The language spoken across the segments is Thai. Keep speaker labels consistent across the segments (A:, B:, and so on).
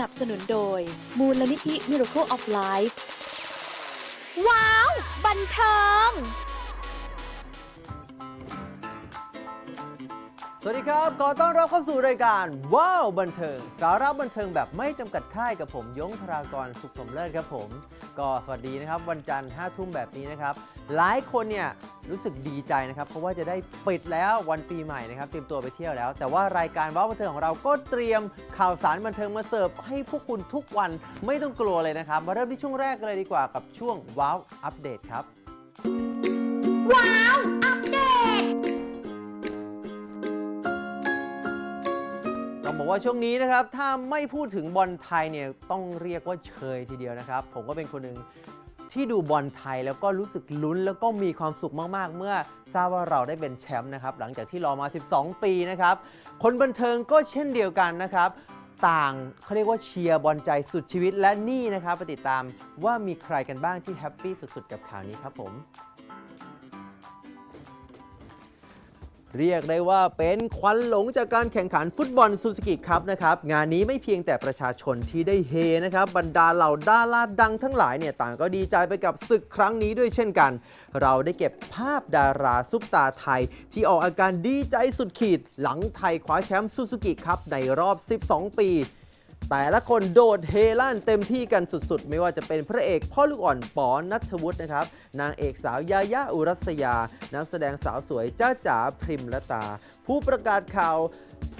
A: นับสนุนโดย มูลนิธิ Miracle of Life ว้าว บันเทิง
B: สวัสดีครับ ขอต้อนรับเข้าสู่รายการ ว้าวบันเทิง สาระบันเทิงแบบไม่จำกัดค่ายกับผมยงธรากรสุขสมเลิศครับผม ก็สวัสดีนะครับ วันจันทร์5ทุ่มแบบนี้นะครับ หลายคนเนี่ย รู้สึกดีใจนะครับ เพราะว่าจะได้ปิดแล้ววันปีใหม่นะครับเตรียมตัวไปเที่ยวแล้ว แต่ว่ารายการว้าวบันเทิงของเราก็เตรียมข่าวสารบันเทิงมาเสิร์ฟให้พวกคุณทุกวันไม่ต้องกลัวเลยนะครับ มาเริ่มที่ช่วงแรกกันเลยดีกว่ากับช่วงว้าวอัปเดตครับ
A: ว้าว อัปเดต
B: ต้องบอกว่าช่วงนี้นะครับ ถ้าไม่พูดถึงบอลไทยเนี่ยต้องเรียกว่าเชยทีเดียวนะครับ ผมก็เป็นคนหนึ่ง ที่ดูบอลไทยแล้วก็รู้สึกลุ้นแล้วก็มีความสุขมากๆ เมื่อทราบว่าเราได้เป็นแชมป์นะครับหลังจากที่รอมา 12 ปีนะครับคนบันเทิงก็เช่นเดียวกันนะครับต่างเขาเรียกว่าเชียร์บอลใจสุดชีวิตและนี่นะครับไปติดตามว่ามีใครกันบ้างที่แฮปปี้สุดๆ กับข่าวนี้ครับผม เรียกได้ว่าเป็นควันหลงจากการแข่งขันฟุตบอลซูซูกิครับนะครับ งานนี้ไม่เพียงแต่ประชาชนที่ได้เฮนะครับ บรรดาเหล่าดาราดังทั้งหลายเนี่ยต่างก็ดีใจไปกับศึกครั้งนี้ด้วยเช่นกัน เราได้เก็บภาพดาราซุปตาไทย ที่ออกอาการดีใจสุดขีด หลังไทยคว้าแชมป์ซูซูกิครับในรอบ 12 ปี แต่ละคนโดดเฮลั่นเต็มที่กันสุดๆ ไม่ว่าจะเป็นพระเอกพ่อลูกอ่อนปอนัทวุฒินะครับ นางเอกสาวยายาอุรัสยา นักแสดงสาวสวยจ้าจ๋าพริมละตา ผู้ประกาศข่าว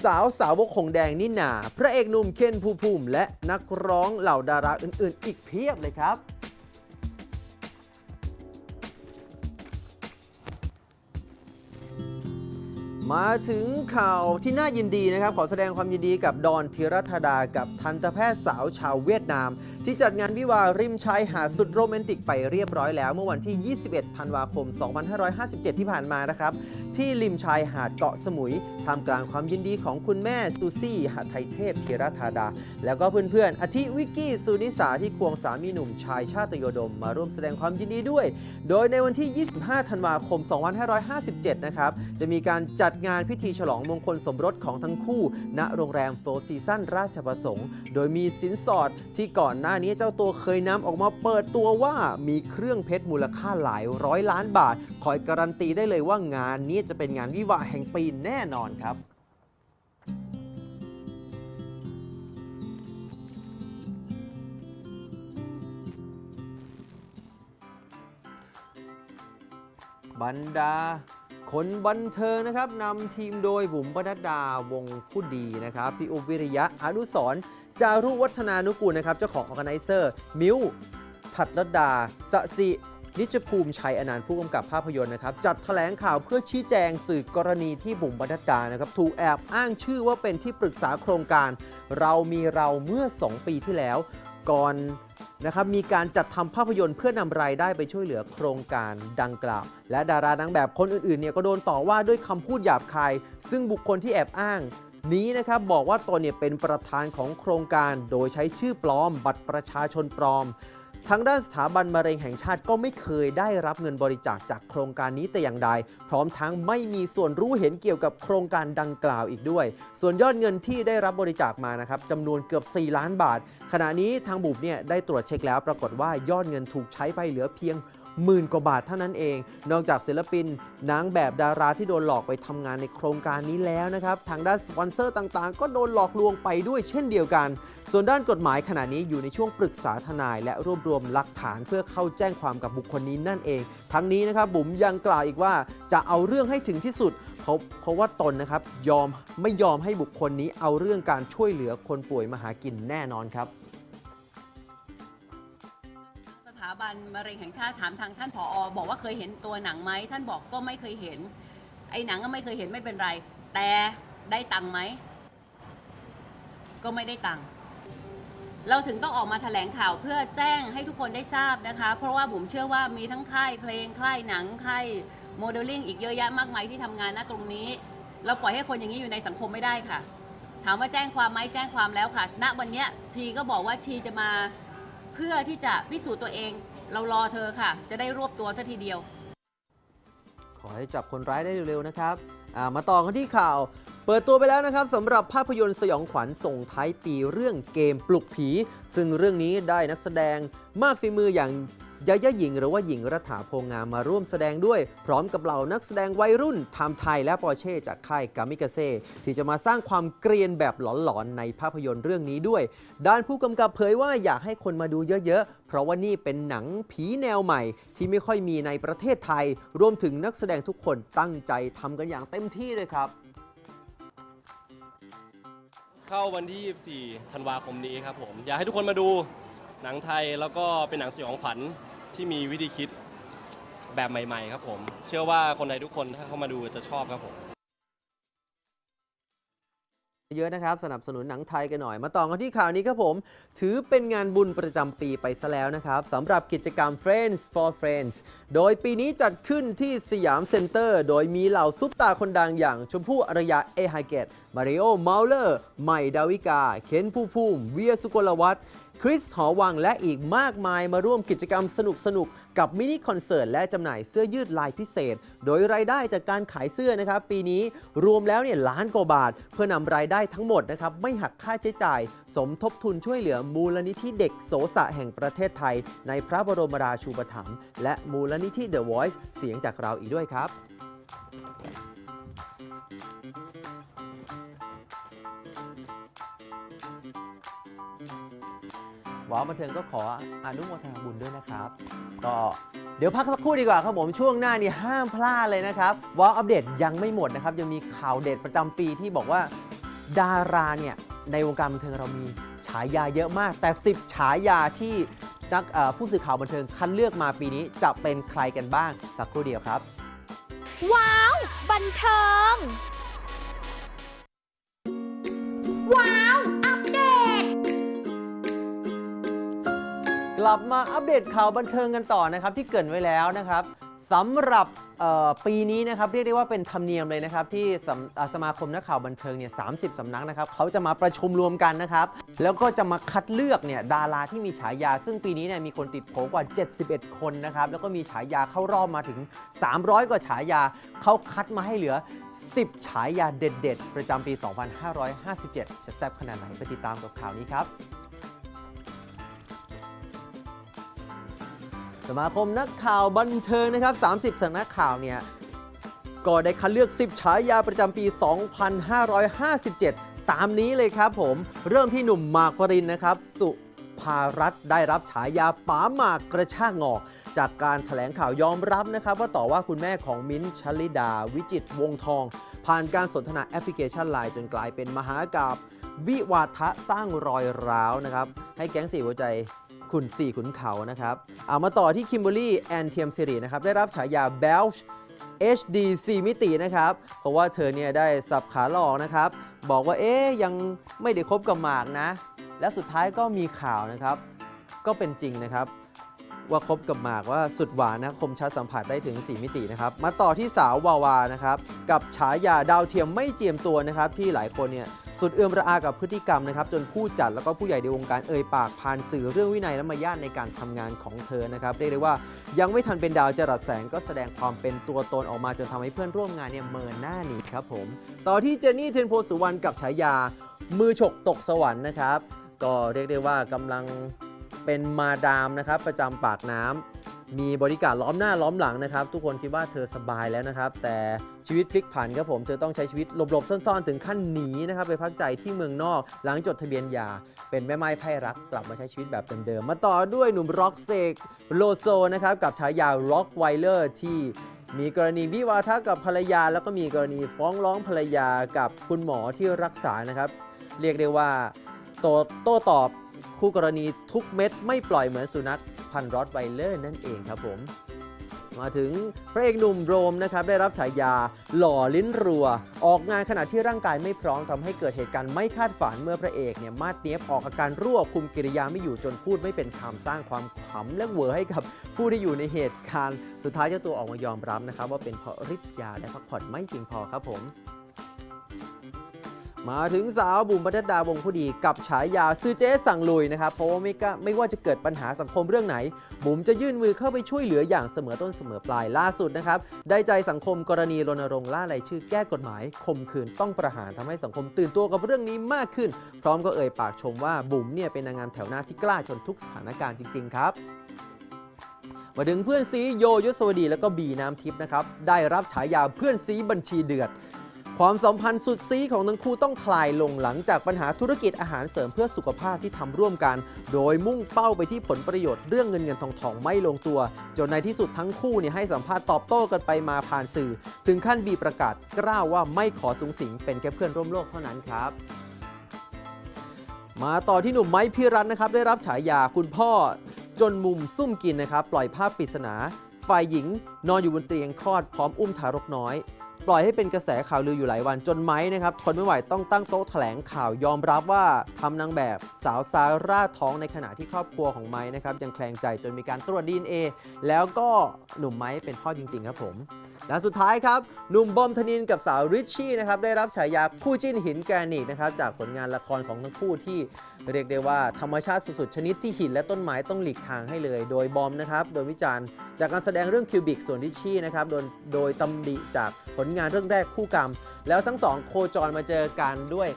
B: สาวสาวกหงแดงนินา พระเอกหนุ่มเคนภูมิภูมิ และนักร้องเหล่าดาราอื่นๆ อีกเพียบเลยครับ มาถึงข่าวที่น่ายินดีนะครับ ขอแสดงความยินดีกับดอนธีรธดากับทันตแพทย์สาวชาวเวียดนาม ที่จัดงานวิวาริมชายหาดสุดโรแมนติกไปเรียบร้อยแล้ว เมื่อวันที่ 21 ธันวาคม 2557 ที่ผ่านมานะครับ ที่ริมชายหาดเกาะสมุยท่ามกลางความยินดีของคุณแม่ซูซี่หไทยเทพธีรธาดา แล้วก็เพื่อนๆอาทิวิกกี้สุนิสาที่ควงสามีหนุ่มชายชาตยโดม มาร่วมแสดงความยินดีด้วย โดยในวันที่ 25 ธันวาคม 2557 นะครับจะมีการจัดงานพิธีฉลองมงคลสมรสของทั้งคู่ ณโรงแรมโฟร์ซีซั่นราชประสงค์ โดยมีสินสอดที่ก่อนหน้านี้เจ้าตัวเคยนำออกมาเปิดตัวว่ามีเครื่องเพชรมูลค่าหลายร้อยล้านบาท คอยการันตีได้เลยว่างานนี้จะเป็นงานวิวาห์แห่งปีแน่นอนครับบรรดาคนบันเทิงนะครับนำทีมโดยบุ๋มปนัดดาวงผู้ดีนะครับ พี่อุบวิริยะอนุสร จารุวัฒนานุกูลนะครับ เจ้าของออแกไนเซอร์ มิวทัดรดาสสินิจภูมิชัยอนันต์ผู้กำกับภาพยนตร์นะครับ จัดแถลงข่าวเพื่อชี้แจงสื่อกรณีที่บุ๋มปนัดดานะครับถูกแอบอ้างชื่อว่าเป็นที่ปรึกษาโครงการ เรามีเราเมื่อ 2 ปีที่แล้ว ก่อนนะครับมีการจัดทำภาพยนตร์เพื่อนำรายได้ไปช่วยเหลือโครงการดังกล่าว และดารานางแบบคนอื่นๆเนี่ยก็โดนต่อว่าด้วยคำพูดหยาบคาย ซึ่งบุคคลที่แอบอ้าง นี้นะครับบอกว่าตนเนี่ยเป็นประธานของโครงการโดยใช้ชื่อปลอม บัตรประชาชนปลอมทางด้านสถาบันมะเร็งแห่งชาติก็ไม่เคยได้รับเงินบริจาคจากโครงการนี้แต่อย่างใด พร้อมทั้งไม่มีส่วนรู้เห็นเกี่ยวกับโครงการดังกล่าวอีกด้วย ส่วนยอดเงินที่ได้รับบริจาคมานะครับจำนวนเกือบ 4 ล้านบาท ขณะนี้ทางบุบเนี่ยได้ตรวจเช็คแล้วปรากฏว่ายอดเงินถูกใช้ไปเหลือเพียง หมื่นกว่าบาทเท่านั้นเอง นอกจากศิลปินนางแบบดาราที่โดนหลอกไปทำงานในโครงการนี้แล้วนะครับ ทางด้านสปอนเซอร์ต่างๆ ก็โดนหลอกลวงไปด้วยเช่นเดียวกัน ส่วนด้านกฎหมายขณะนี้อยู่ในช่วงปรึกษาทนาย และรวบรวมหลักฐานเพื่อเข้าแจ้งความกับบุคคลนี้นั่นเอง ทั้งนี้นะครับบุ๋มยังกล่าวอีกว่าจะเอาเรื่องให้ถึงที่สุดเขาเพราะว่าตนนะครับยอมไม่ยอมให้บุคคลนี้เอาเรื่องการช่วยเหลือคนป่วยมาหากินแน่นอนครับ
C: ถาบันมะเร็งแห่งชาติถามทางท่านผออบอกว่าเคยเห็นตัวหนังไหมท่านบอกก็ไม่เคยเห็น ไอ้หนังก็ไม่เคยเห็นไม่เป็นไร แต่ได้ตังค์ไหมก็ไม่ได้ตังค์เราถึงต้องออกมาแถลงข่าวเพื่อแจ้งให้ทุกคนได้ทราบนะคะ เพราะว่าผมเชื่อว่ามีทั้งค่ายเพลงค่ายหนังค่ายโมเดลลิ่งอีกเยอะแยะมากมายที่ทำงานณตรงนี้ เราปล่อยให้คนอย่างนี้อยู่ในสังคมไม่ได้ค่ะ ถามว่าแจ้งความไหมแจ้งความแล้วค่ะ ณวันนี้ชีก็บอกว่าชีจะมา พื่อที่จะพิสูจน์ตัวเอง เรารอเธอค่ะ จะได้รวบตัวซะทีเดียว
B: ขอให้จับคนร้ายได้เร็วๆนะครับอ่ามาต่อกันที่ข่าว เปิดตัวไปแล้วนะครับสำหรับภาพยนตร์สยองขวัญส่งท้ายปีเรื่องเกมปลุกผี ซึ่งเรื่องนี้ได้นักแสดงมากฝีมืออย่าง ยายาหญิงหรือว่าหญิงรัฐาโพงามมาร่วมแสดงด้วย พร้อมกับเหล่านักแสดงวัยรุ่นไทม์ไทยและปอเช่จากค่ายกามิกาเซ่ที่จะมาสร้างความเกรียนแบบหลอนๆในภาพยนตร์เรื่องนี้ด้วย ด้านผู้กำกับเผยว่าอยากให้คนมาดูเยอะๆ เพราะว่านี่เป็นหนังผีแนวใหม่ ที่ไม่ค่อยมีในประเทศไทย รวมถึงนักแสดงทุกคนตั้งใจทำกันอย่างเต็มที่เลยครับ
D: เข้าวันที่ 24 ธันวาคมนี้ครับผม อยากให้ทุกคนมาดูหนังไทยแล้วก็เป็นหนังสยองขวัญ ที่มีวิธีคิดแบบใหม่ๆ ครับผม เชื่อว่าคนไทยทุกคนถ้าเข้ามาดูจะชอบครับผม
B: เยอะนะครับ สนับสนุนหนังไทยกันหน่อย มาต่อกันที่ข่าวนี้ครับผม ถือเป็นงานบุญประจำปีไปซะแล้วนะครับสำหรับกิจกรรม Friends for Friends โดยปีนี้จัดขึ้นที่สยามเซ็นเตอร์ โดยมีเหล่าซุปตาคนดังอย่างชมพู่อารยาเอไฮเกตมาริโอเมาเลอร์ ใหม่ดาวิกา เคนผู้ภูมิ เวียสุกลวัฒน์ คริสหอวังและอีกมากมายมาร่วมกิจกรรมสนุกๆกับมินิคอนเสิร์ตและจำหน่ายเสื้อยืดลายพิเศษ โดยรายได้จากการขายเสื้อนะครับปีนี้รวมแล้วเนี่ยล้านกว่าบาท เพื่อนำรายได้ทั้งหมดนะครับไม่หักค่าใช้จ่าย สมทบทุนช่วยเหลือมูลนิธิเด็กโสสะแห่งประเทศไทย ในพระบรมราชูปถัมภ์และมูลนิธิ The Voice เสียงจากเราอีกด้วยครับ ว้าวบันเทิงก็ขออนุโมทนาบุญด้วยนะครับ ก็เดี๋ยวพักสักครู่ดีกว่าครับผมช่วงหน้านี่ห้ามพลาดเลยนะครับว้าวอัปเดตยังไม่หมดนะครับ ยังมีข่าวเด็ดประจำปีที่บอกว่าดาราเนี่ยในวงการบันเทิงเรามีฉายาเยอะมาก แต่ 10 ฉายาที่นักผู้สื่อข่าวบันเทิงคัดเลือกมาปีนี้จะเป็นใครกันบ้างสักครู่เดียวครับ
A: ว้าว บันเทิง
B: กลับมาอัปเดตข่าวบันเทิงกันต่อนะครับที่เกรินไว้แล้วนะครับสำหรับปีนี้นะครับเรียกได้ว่าเป็นธรรมเนียมเลยนะครับที่สสมาคมนักข่าวบันเทิงเนี่ยสาสำนักนะครับเขาจะมาประชุมรวมกันนะครับแล้วก็จะมาคัดเลือกเนี่ยดาราที่มีฉายา ซึ่งปีนี้เนี่ยมีคนติดโผกว่า 71 คนนะครับแล้วก็มีฉายาเข้ารอบมาถึง 300 กว่าฉายาเขาคัดมาให้เหลือ 10 ฉายาเด็ด ๆ ประจำปี 2557 จะแซ่บขนาดไหนไปติดตามกับข่าวนี้ครับ สมาคมนักข่าวบันเทิงนะครับ 30สำนักข่าวเนี่ย ก็ได้คัดเลือก 10 ฉายาประจำปี 2557 ตามนี้เลยครับผม เริ่มที่หนุ่มหมากปรินนะครับ สุภารัตน์ได้รับฉายาป๋าหมากกระชากงอก จากการถแถลงข่าวยอมรับนะครับ ว่าต่อว่าคุณแม่ของมิ้นชลิดา วิจิตวงทอง ผ่านการสนทนาแอปพลิเคชันไลน์จนกลายเป็นมหากาบวิวาทะสร้างรอยร้าวนะครับ ให้แก๊งสี่หัวใจ ขุนสีขุนเขานะครับ เอามาต่อที่คิมเบอรี่แอนเทียมซิรีนะครับ ได้รับฉายา b e l c h HD 4 มิตินะครับ เพราะว่าเธอเนี่ยได้สับขาหลอกนะครับ บอกว่าเอ๊ยยังไม่ได้คบกับหมากนะ และสุดท้ายก็มีข่าวนะครับ ก็เป็นจริงนะครับ ว่าคบกับหมากว่าสุดหวานนะคมชัดสัมผัสได้ถึง 4 มิตินะครับ มาต่อที่สาววาวานะครับ กับฉายาดาวเทียมไม่เจียมตัวนะครับ ที่หลายคนเนี่ย สุดเอื้อมระอากับพฤติกรรมนะครับจนผู้จัดแล้วก็ผู้ใหญ่ในวงการเอ่ยปากผ่านสื่อเรื่องวินัยและมารยาทในการทำงานของเธอนะครับเรียกได้ว่ายังไม่ทันเป็นดาวจรัสแสงก็แสดงความเป็นตัวตนออกมาจนทำให้เพื่อนร่วมงานเนี่ยเมินหน้าหนีครับผมต่อที่เจนนี่เทนโพสุวรรณกับฉายา มือฉกตกสวรรค์นะครับ ก็เรียกได้ว่ากำลังเป็นมาดามนะครับประจำปากน้ำ มีบริการล้อมหน้าล้อมหลังนะครับ ทุกคนคิดว่าเธอสบายแล้วนะครับ แต่ชีวิตพลิกผันครับผมเธอต้องใช้ชีวิตหลบๆซ่อนๆ ถึงขั้นหนีนะครับไปพักใจที่เมืองนอก หลังจดทะเบียนหย่าเป็นแม่ไม้ไพ่รักกลับมาใช้ชีวิตแบบเดิมๆมาต่อด้วยหนุ่มร็อกเซกโลโซนะครับกับฉายาร็อกไวเลอร์ที่มีกรณีวิวาทะกับภรรยา แล้วก็มีกรณีฟ้องร้องภรรยากับคุณหมอที่รักษานะครับ เรียกได้ว่าโตโต้ตอบคู่กรณีทุกเม็ดไม่ปล่อยเหมือนสุนัข พันรอดไวเลอร์นั่นเองครับผมมาถึงพระเอกหนุ่มโรมนะครับได้รับฉายาหล่อลิ้นรัว ออกงานขณะที่ร่างกายไม่พร้อมทำให้เกิดเหตุการณ์ไม่คาดฝันเมื่อพระเอกเนี่ยมาดเนียบออกอาการรั่วคุมกิริยาไม่อยู่จนพูดไม่เป็นคำสร้างความขำและเหวอให้กับผู้ที่อยู่ในเหตุการณ์ สุดท้ายเจ้าตัวออกมายอมรับนะครับว่าเป็นเพราะฤทธิ์ยาและพักผ่อนไม่เพียงพอครับผม มาถึงสาวบุ๋มปนัดดาวงผู้ดีกับฉายาซื้อเจ๊สั่งลุยนะครับ เพราะว่าไม่กล้าไม่ว่าจะเกิดปัญหาสังคมเรื่องไหน บุ๋มจะยื่นมือเข้าไปช่วยเหลืออย่างเสมอต้นเสมอปลายล่าสุดนะครับ ได้ใจสังคมกรณีรณรงค์ล่ารายชื่อแก้กฎหมายข่มขืนต้องประหารทำให้สังคมตื่นตัวกับเรื่องนี้มากขึ้น พร้อมก็เอ่ยปากชมว่าบุ๋มเนี่ยเป็นนางงามแถวหน้าที่กล้าชนทุกสถานการณ์จริง ๆ ครับมาถึงเพื่อนซีโยยศวดีแล้วก็บีน้ำทิพย์นะครับ ได้รับฉายาเพื่อนซีบัญชีเดือด ความสัมพันธ์สุดซีของทั้งคู่ต้องคลายลงหลังจากปัญหาธุรกิจอาหารเสริมเพื่อสุขภาพที่ทำร่วมกัน โดยมุ่งเป้าไปที่ผลประโยชน์เรื่องเงินเงินทองทองไม่ลงตัว จนในที่สุดทั้งคู่เนี่ยให้สัมภาษณ์ตอบโต้กันไปมาผ่านสื่อ ถึงขั้นบีประกาศกล้าวว่าไม่ขอสูงสิงเป็นแค่เพื่อนร่วมโลกเท่านั้นครับมาต่อที่หนุ่มไม้พิรัตน์นะครับ ได้รับฉายาคุณพ่อจนมุมซุ่มกินนะครับ ปล่อยภาพปริศนา ฝ่ายหญิงนอนอยู่บนเตียงคลอดพร้อมอุ้มทารกน้อย ปล่อยให้เป็นกระแสข่าวลืออยู่หลายวันจนไม้นะครับทนไม่ไหวต้องตั้งโต๊ะแถลงข่าวยอมรับว่าทำนางแบบสาวซาร่าท้องในขณะที่ครอบครัวของไม้นะครับยังแคลงใจจนมีการตรวจดีเอ็นเอแล้วก็หนุ่มไม้เป็นพ่อจริง ๆ ครับผม และสุดท้ายครับหนุ่มบอมธนินกับสาวริชชี่นะครับได้รับฉายาคู่จิ้นหินแกรนิตนะครับจากผลงานละครของทั้งคู่ที่เรียกได้ว่าธรรมชาติสุดๆ ชนิดที่หินและต้นไม้ต้องหลีกทางให้เลย โดยบอมนะครับโดนวิจารณ์จากการแสดงเรื่องคิวบิกส่วนริชชี่นะครับโดนโดยตำหนิจากผลงานเรื่องแรกคู่กรรม แล้วทั้งสองโคจรมาเจอกันด้วย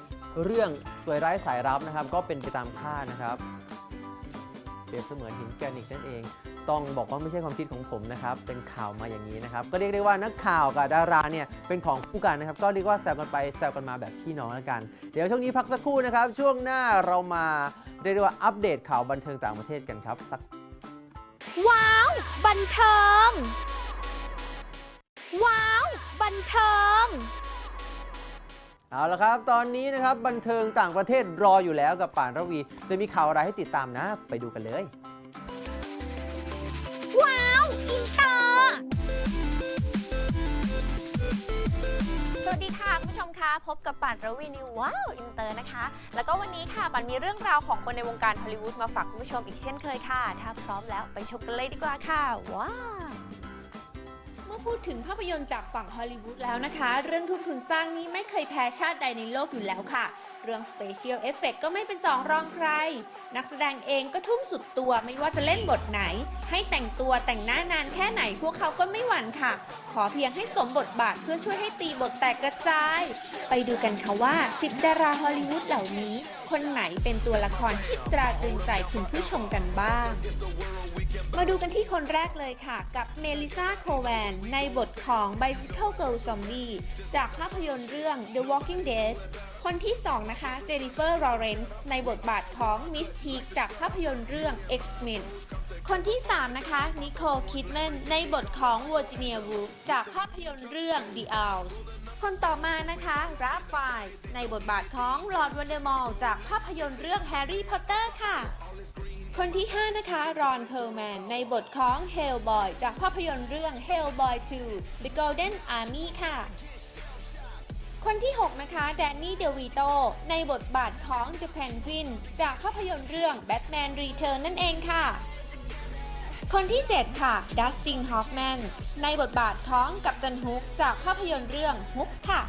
B: เรื่องสวยร้ายสายรับนะครับก็เป็นไปตามคาดนะครับเปรียบเสมือนหินแกรนิตนั่นเอง ต้องบอกว่าไม่ใช่ความคิดของผมนะครับ เป็นข่าวมาอย่างนี้นะครับ ก็เรียกได้ว่านักข่าวกับดาราเนี่ยเป็นของคู่กันนะครับ ก็เรียกว่าแซวกันไปแซวกันมาแบบพี่น้องแล้วกัน เดี๋ยวช่วงนี้พักสักครู่นะครับ ช่วงหน้าเรามาเรียกได้ว่าอัปเดตข่าวบันเทิงต่างประเทศกันครับสัก
A: ว้าว บันเทิง ว้าว บันเทิง
B: เอาละครับ ตอนนี้นะครับบันเทิงต่างประเทศรออยู่แล้วกับป่านระวี จะมีข่าวอะไรให้ติดตามนะ ไปดูกันเลย
E: พบกับป่านระวีนิวว้าวอินเตอร์นะคะ แล้วก็วันนี้ค่ะป่านมีเรื่องราวของคนในวงการฮอลลีวูดมาฝากคุณผู้ชมอีกเช่นเคยค่ะ ถ้าพร้อมแล้วไปชมกันเลยดีกว่าค่ะ ว้าว
F: มื่อพูดถึงภาพยนตร์จากฝั่งฮอลลีวูดแล้วนะคะ เรื่องทุ่มทุนสร้างนี้ไม่เคยแพ้ชาติใดในโลกอยู่แล้วค่ะ เรื่อง Special Effect ก็ไม่เป็นสองรองใคร นักแสดงเองก็ทุ่มสุดตัวไม่ว่าจะเล่นบทไหน ให้แต่งตัวแต่งหน้านานแค่ไหนพวกเขาก็ไม่หวั่นค่ะ ขอเพียงให้สมบทบาทเพื่อช่วยให้ตีบทแตกกระจาย ไปดูกันค่ะว่า 10ดาราฮอลลีวูดเหล่านี้ คนไหนเป็นตัวละครที่ตราตรึงใจคุณผู้ชมกันบ้าง มาดูกันที่คนแรกเลยค่ะ กับเมลิซาโคแวนในบทของ Bicycle Girl Zombie จากภาพยนตร์เรื่อง The Walking Dead คนที่ 2 นะคะ เจนิเฟอร์ ลอเรนซ์ ในบทบาทของมิสทีกจากภาพยนตร์เรื่อง X-Men คนที่ 3 นะคะ นิโคล คิดแมน ในบทของ Virginia Woolf จากภาพยนตร์เรื่อง The Owls คนต่อมานะคะราฟไฟส์ในบทบาทของลอร์ดวันเดอร์มอลจากภาพยนตร์เรื่อง Harry Potter ค่ะ คนที่ 5 นะคะ รอนเพลแมน ในบทของ Hellboy จากภาพยนตร์เรื่อง Hellboy 2 The Golden Army ค่ะ คนที่ 6 นะคะ แดนนี่เดวิโต ในบทบาทของ The Penguin จากภาพยนตร์เรื่อง Batman Return นั่นเองค่ะ คนที่ 7 ค่ะ ดัสติน ฮอฟแมน ในบทบาทของกัปตันฮุก จากภาพยนตร์เรื่องฮุกค่ะ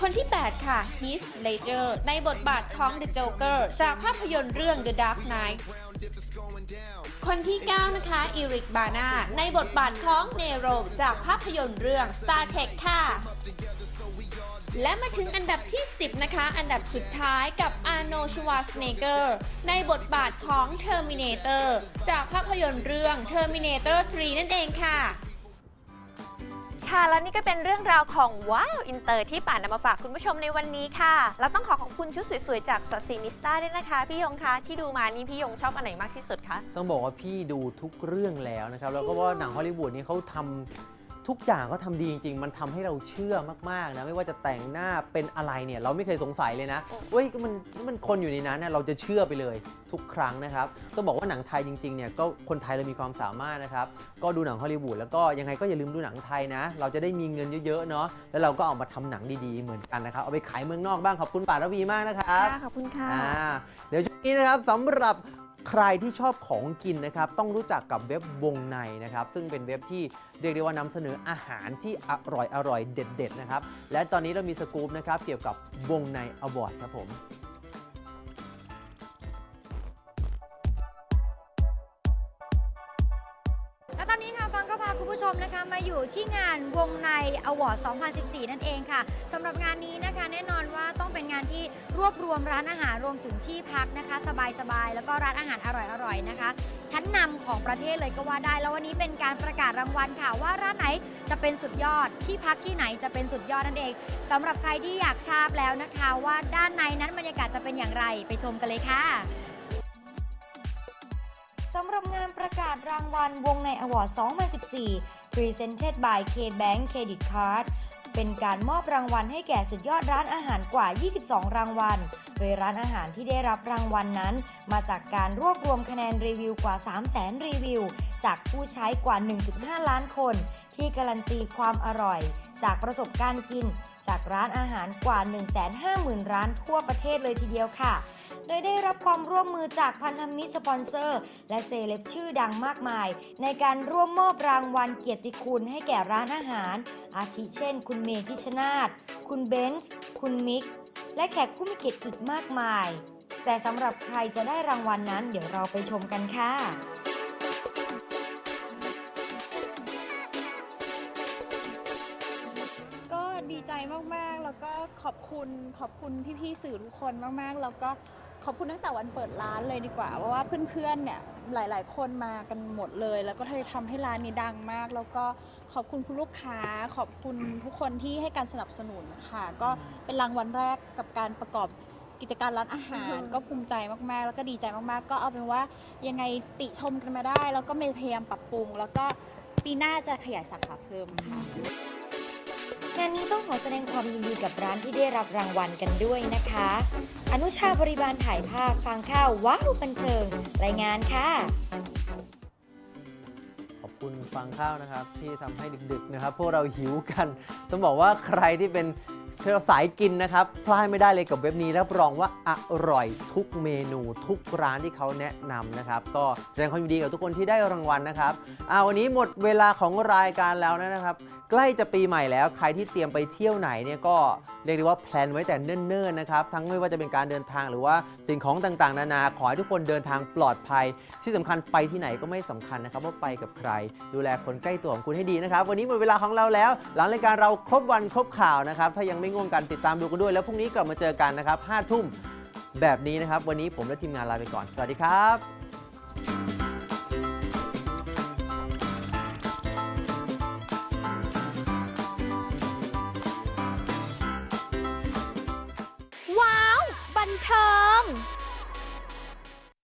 F: คนที่ 8 ค่ะ Heath Ledger ในบทบาทของ The Joker จากภาพยนตร์เรื่อง The Dark Knight คนที่ 9 นะคะอีริก บานาในบทบาทของเนโรจากภาพยนตร์เรื่อง Star Trek ค่ะ และมาถึงอันดับที่ 10 นะคะ อันดับสุดท้ายกับอาร์โนชวาสเนเกอร์ในบทบาทของ Terminator จากภาพยนตร์เรื่อง Terminator 3 นั่นเองค่ะ
E: ค่ะแล้วนี่ก็เป็นเรื่องราวของว้าวอินเตอร์ที่ป่านนำมาฝากคุณผู้ชมในวันนี้ค่ะแล้วต้องขอขอบคุณชุดสวยๆ จากสัสีนิสตาด้วยนะคะ พี่ยงคะที่ดูมานี่พี่ยงชอบอันไหนมากที่สุดคะ
B: ต้องบอกว่าพี่ดูทุกเรื่องแล้วนะครับแล้วก็ว่าหนังฮอลลีวูดนี่เขาทำ ทุกอย่างเขาทำดีจริง ๆ มันทำให้เราเชื่อมากๆนะไม่ว่าจะแต่งหน้าเป็นอะไรเนี่ยเราไม่เคยสงสัยเลยนะเว้ยมันมันคนอยู่ในนั้นเนี่ยเราจะเชื่อไปเลยทุกครั้งนะครับต้องบอกว่าหนังไทยจริงๆเนี่ยก็คนไทยเรามีความสามารถนะครับก็ดูหนังฮอลลีวูดแล้วก็ยังไงก็อย่าลืมดูหนังไทยนะ เราจะได้มีเงินเยอะๆเนาะแล้วเราก็เอามาทำหนังดีๆเหมือนกันนะครับเอาไปขายเมืองนอกบ้างขอบคุณป่าระวีมากนะครับ
A: ค่ะขอบคุณค่ะ
B: อ่าเดี๋ยวช่วงนี้นะครับสำหรับ ใครที่ชอบของกินนะครับต้องรู้จักกับเว็บวงในนะครับ ซึ่งเป็นเว็บที่เรียกได้ว่านำเสนออาหารที่อร่อยอร่อยเด็ดๆนะครับ และตอนนี้เรามีสกู๊ปนะครับเกี่ยวกับวงในอวอร์ดครับผม
G: พาคุณผู้ชมนะคะมาอยู่ที่งานวงในอวอร์ด 2014 นั่นเองค่ะสำหรับงานนี้นะคะแน่นอนว่าต้องเป็นงานที่รวบรวมร้านอาหารรวมถึงที่พักนะคะ สบายๆ แล้วก็ร้านอาหารอร่อยๆนะคะ ชั้นนำของประเทศเลยก็ว่าได้ แล้ววันนี้เป็นการประกาศรางวัลค่ะว่าร้านไหนจะเป็นสุดยอดที่พักที่ไหนจะเป็นสุดยอดนั่นเองสำหรับใครที่อยากทราบแล้วนะคะ ว่าด้านในนั้นบรรยากาศจะเป็นอย่างไรไปชมกันเลยค่ะำหรับงานประกาศรางวัลวงในอวอร์ด 2014 Presented by K-Bank Credit Card เป็นการมอบรางวัลให้แก่สุดยอดร้านอาหารกว่า 22 รางวัล โดยร้านอาหารที่ได้รับรางวัลนนั้น มาจากการรวบรวมคะแนนรีวิวกว่า 300,000 รีวิว จากผู้ใช้กว่า 1.5 ล้านคน ที่การันตีความอร่อย จากประสบการณ์กิน จากร้านอาหารกว่า 150,000 ร้านทั่วประเทศเลยทีเดียวค่ะ โดยได้รับความร่วมมือจากพันธมิตรสปอนเซอร์ และเซเลบชื่อดังมากมาย ในการร่วมมอบรางวัลเกียรติคุณให้แก่ร้านอาหาร อาทิเช่น คุณเมย์พิชนาธคุณเบนซ์คุณมิกและแขกผู้มีเกียรติอีกมากมาย แต่สำหรับใครจะได้รางวัลนนั้น เดี๋ยวเราไปชมกันค่ะ
H: มากๆ แล้วก็ขอบคุณขอบคุณพี่ๆสื่อทุกคนมากๆ แล้วก็ขอบคุณตั้งแต่วันเปิดร้านเลยดีกว่า เพราะว่าเพื่อนๆเนี่ยหลายๆ คนมากันหมดเลย แล้วก็เลยทำให้ร้านนี้ดังมาก แล้วก็ขอบคุณคุณลูกค้า ขอบคุณทุกคนที่ให้การสนับสนุนค่ะ ก็เป็นรางวัลแรกกับการประกอบกิจการร้านอาหารก็ภูมิใจมากๆ แล้วก็ดีใจมากๆ ก็เอาเป็นว่ายังไงติชมกันมาได้ แล้วก็พยายามปรับปรุง แล้วก็ปีหน้าจะขยายสาขาเพิ่มค่ะ
G: งานนี้ต้องขอแสดงความยินดีกับร้านที่ได้รับรางวัลกันด้วยนะคะ อนุชาบริบาลถ่ายภาพฟังข้าวว้าวบันเทิง รายงานค่ะ
B: ขอบคุณฟังข้าวนะครับ ที่ทำให้ดึกๆนะครับ พวกเราหิวกัน ต้องบอกว่าใครที่เป็นสายกินนะครับ พลาดไม่ได้เลยกับเว็บนี้รับรองว่าอร่อยทุกเมนูทุกร้านที่เขาแนะนำนะครับ ก็แสดงความยินดีกับทุกคนที่ได้รางวัลนะครับอ่าวันนี้หมดเวลาของรายการแล้วนะครับ ใกล้จะปีใหม่แล้วใครที่เตรียมไปเที่ยวไหนเนี่ยก็เรียกได้ว่าแพลนไว้แต่เนิ่นๆนะครับทั้งไม่ว่าจะเป็นการเดินทางหรือว่าสิ่งของต่างๆ นานาขอให้ทุกคนเดินทางปลอดภัย ที่สำคัญไปที่ไหนก็ไม่สำคัญนะครับว่าไปกับใคร ดูแลคนใกล้ตัวของคุณให้ดีนะครับวันนี้หมดเวลาของเราแล้ว หลังรายการเราครบวันครบข่าวนะครับถ้ายังไม่ง่วงกันติดตามดูกันด้วย แล้วพรุ่งนี้กลับมาเจอกันนะครับ5ทุ่มแบบนี้นะครับ วันนี้ผมและทีมงานลาไปก่อน สวัสดีครับ